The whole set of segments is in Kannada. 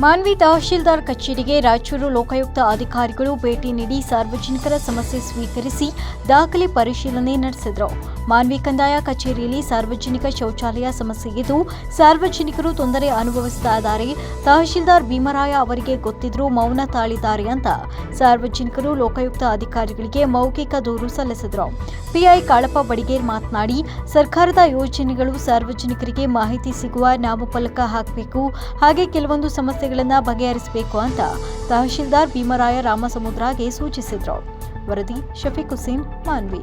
ಮಾನ್ವಿ ತಹಶೀಲ್ದಾರ್ ಕಚೇರಿಗೆ ರಾಯಚೂರು ಲೋಕಾಯುಕ್ತ ಅಧಿಕಾರಿಗಳು ಭೇಟಿ ನೀಡಿ ಸಾರ್ವಜನಿಕರ ಸಮಸ್ಯೆ ಸ್ವೀಕರಿಸಿ ದಾಖಲೆ ಪರಿಶೀಲನೆ ನಡೆಸಿದರು. ಮಾನ್ವಿ ಕಂದಾಯ ಕಚೇರಿಯಲ್ಲಿ ಸಾರ್ವಜನಿಕ ಶೌಚಾಲಯ ಸಮಸ್ಯೆ ಇದ್ದು, ಸಾರ್ವಜನಿಕರು ತೊಂದರೆ ಅನುಭವಿಸ್ತಾ ಇದ್ದಾರೆ ತಹಶೀಲ್ದಾರ್ ಭೀಮರಾಯ ಅವರಿಗೆ ಗೊತ್ತಿದ್ರೂ ಮೌನ ತಾಳಿದ್ದಾರೆ ಅಂತ ಸಾರ್ವಜನಿಕರು ಲೋಕಾಯುಕ್ತ ಅಧಿಕಾರಿಗಳಿಗೆ ಮೌಖಿಕ ದೂರು ಸಲ್ಲಿಸಿದರು. ಪಿಐ ಕಾಳಪ್ಪ ಬಡಿಗೇರ್ ಮಾತನಾಡಿ, ಸರ್ಕಾರದ ಯೋಜನೆಗಳು ಸಾರ್ವಜನಿಕರಿಗೆ ಮಾಹಿತಿ ಸಿಗುವ ನಾಮಫಲಕ ಹಾಕಬೇಕು, ಹಾಗೆ ಕೆಲವೊಂದು ಸಮಸ್ಯೆಗಳನ್ನು ಬಗೆಹರಿಸಬೇಕು ಅಂತ ತಹಶೀಲ್ದಾರ್ ಭೀಮರಾಯ ರಾಮಸಮುದ್ರಗೆ ಸೂಚಿಸಿದರು. ವರದಿ ಶಫೀಕ್ ಹುಸೇನ್, ಮಾನ್ವಿ.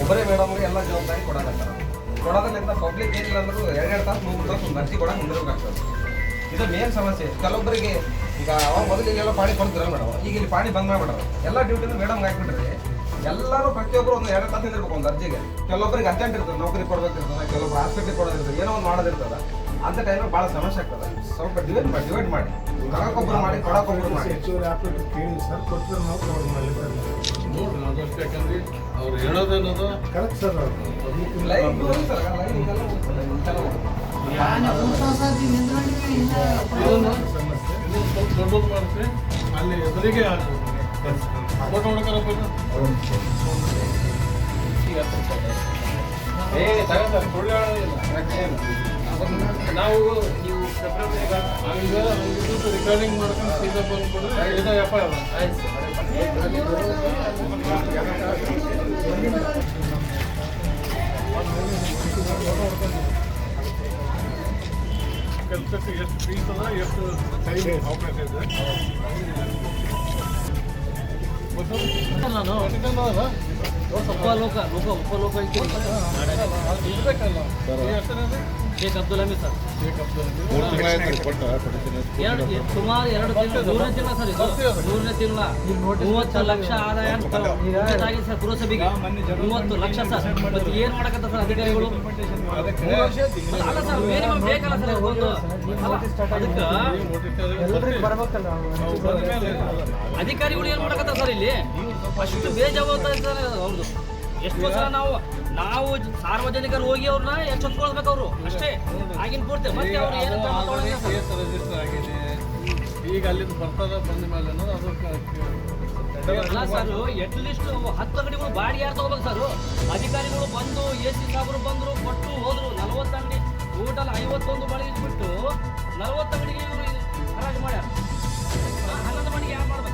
ಒಬ್ಬರೇ ಮೇಡಮ್ಗೆ ಎಲ್ಲ ಜವಾಬ್ದಾರಿ ಕೊಡೋದಾಗ್ತಾರೆ ಕೊಡೋದ್ರಿಂದ ಪಬ್ಲಿಕ್ ಏನಿಲ್ಲ ಅಂದ್ರೂ ಎರಡೆರಡು ತಾಸು, ಮೂರು ತಾಸು ಒಂದು ಅರ್ಜಿ ಕೊಡೋಕೆ ಇದು ಮೇನ್ ಸಮಸ್ಯೆ. ಕೆಲವೊಬ್ಬರಿಗೆ ಈಗ ಅವಾಗ ಮೊದಲಿಗೆಲ್ಲ ಪಾಣಿ ಕೊಡ್ತಿರಲ್ಲ ಮೇಡಮ್ ಈಗ ಇಲ್ಲಿ ಪಾಣಿ ಬಂದ್ ಮಾಡ್ಬಿಟ್ರೆ ಎಲ್ಲ ಡ್ಯೂಟಿನೂ ಮೇಡಮ್ಗೆ ಹಾಕ್ಬಿಟ್ರೆ ಎಲ್ಲರೂ ಪ್ರತಿಯೊಬ್ಬರು ಒಂದು ಎರಡು ತಾಸು ಇರ್ಬೇಕು ಒಂದು ಅರ್ಜಿಗೆ. ಕೆಲವೊಬ್ಬರಿಗೆ ಅರ್ಜೆಂಟ್ ಇರ್ತದೆ, ನೌಕರಿ ಕೊಡಬೇಕಿರ್ತದೆ ಕೆಲವೊಬ್ಬರು ಹಾಸ್ಪಿಟ್ಲಿಗೆ ಕೊಡೋದಿರ್ತದೆ, ಏನೋ ಒಂದು ಮಾಡೋದಿರ್ತದೆ. ಅಂತ ಟೈಮಿಗೆ ಭಾಳ ಸಮಸ್ಯೆ ಆಗ್ತದೆ. ಸ್ವಲ್ಪ ಡಿವೈಡ್ ಮಾಡಿ ಡಿವೈಡ್ ಮಾಡಿ. ತಗೋಕೊಬ್ರು ಮಾಡಿ ಮಾಡಿ. ಹೆಚ್ಚುವರಿ ಆಪರೇಟರ್ ಕೇಳಿ ಸರ್ ಕೊಟ್ಟರೆ ನಾವು ಫೋನ್ ಮಾಡಿ ನೋಡಿ ನಾವು ಅದಷ್ಟು ಯಾಕಂದ್ರೆ ಅವ್ರು ಹೇಳೋದೇನದು correct sir live sir live ದೊಡ್ಡದು ಮಾಡಿದ್ರೆ ಅಲ್ಲಿ ಎದುರಿಗೆ ಫೋಟೋ ಹೊಡ್ಕರ ಏ ತಗೋತಾರೆ ಸುಳ್ಳು ಹೇಳೋದಿಲ್ಲ. ನಾವು ನೀವು ರಿಕಾರ್ಡಿಂಗ್ ಮಾಡ್ಕೊಂಡು ಸೀದಾ ಬಂದ್ಬಿಟ್ರೆ ಸೀದಾ ಎಫ್ ಐ ಕೆಲಸಕ್ಕೆ ಎಷ್ಟು ಫೀಸ್ ಅದ ಎಷ್ಟು ಟೈಮ್ ಅವಕಾಶ ಇದೆ? ನಾನು. ಅದ ಉಪಲೋಕ ಲೋಕ ಉಪಲೋಕ ಐತಿ ಅದು ಇರ್ಬೇಕಲ್ಲ ಈ ಹೆಸರೇನು? ಶೇಖ್ ಅಬ್ದುಲ್ ಹಮೀದ್ ಸರ್ ಶೇಖ್ ಅಬ್ದುಲ್ ಎರಡು ಸುಮಾರು ಎರಡು ತಿಂಗಳು ಮೂರನೇ ತಿಂಗಳ ಸರ್ ಇದು? ಮೂರನೇ ತಿಂಗಳ? ಮೂವತ್ತು ಲಕ್ಷ ಆದಾಯ ಅಂತ ಆಗಿದೆ ಸರ್ ಪುರಸಭೆಗೆ ಮೂವತ್ತು ಲಕ್ಷ ಸರ್. ಮತ್ತೆ ಏನ್ ಮಾಡಕತ್ತ ಸರ್ ಅಧಿಕಾರಿಗಳು? ಅಲ್ಲ ಸರ್ ಮಿನಿಮಮ್ ಬೇಕಲ್ಲ ಸರ್ ಒಂದು ಅದಕ್ಕೆ ಅಧಿಕಾರಿಗಳು. ಏನ್ ಮಾಡಕತ್ತ ಸರ್ ಇಲ್ಲಿ? ಅಷ್ಟು ಬೇಜವಾಬ್ದಾರಿ ಸರ್ ಅವ್ರದ್ದು ಎಷ್ಟು ಸಲ ನಾವು ನಾವು ಸಾರ್ವಜನಿಕರು ಹೋಗಿ ಅವ್ರನ್ನ ಎಷ್ಟು ಅವರು ಅಷ್ಟೇ. ಆಗಿನ ಪೂರ್ತಿ. ಮತ್ತೆ ಅವ್ರು ಏನು ಕ್ರಮ ತಗೊಳಂಗಿಲ್ಲ ಸರ್. ಕೇಸ್ ರಿಜಿಸ್ಟರ್ ಆಗಿದೆ. ಈಗ ಅಲ್ಲಿಂದ ಬರ್ತಾರ ಬಂದ ಮೇಲೆ ಅನ್ನೋದು ಅದು ಅಲ್ಲ ಸರ್ ಅಟ್ಲೀಸ್ಟ್ ಹತ್ತು ಅಂಗಡಿಗಳು ಬಾಡಿಗೆ ಯಾರು ತಗೋಬೇಕು ಸರ್ ಅಧಿಕಾರಿಗಳು ಬಂದು ಎ ಸಿ ಸಾಬ್ರು ಬಂದ್ರು ಕೊಟ್ಟು ಹೋದ್ರು. ನಲವತ್ತು ಅಂಗಡಿ ಟೋಟಲ್ ಐವತ್ತೊಂದು ಬಾಡಿಗೆ ಬಿಟ್ಟು ನಲವತ್ತು ಅಂಗಡಿಗೆ ಇವರು ಹರಾಜು ಮಾಡ್ಯಾರ. ಹನ್ನೊಂದು ಮಣಿಗೆ ಯಾರು ಮಾಡ್ಬೇಕು?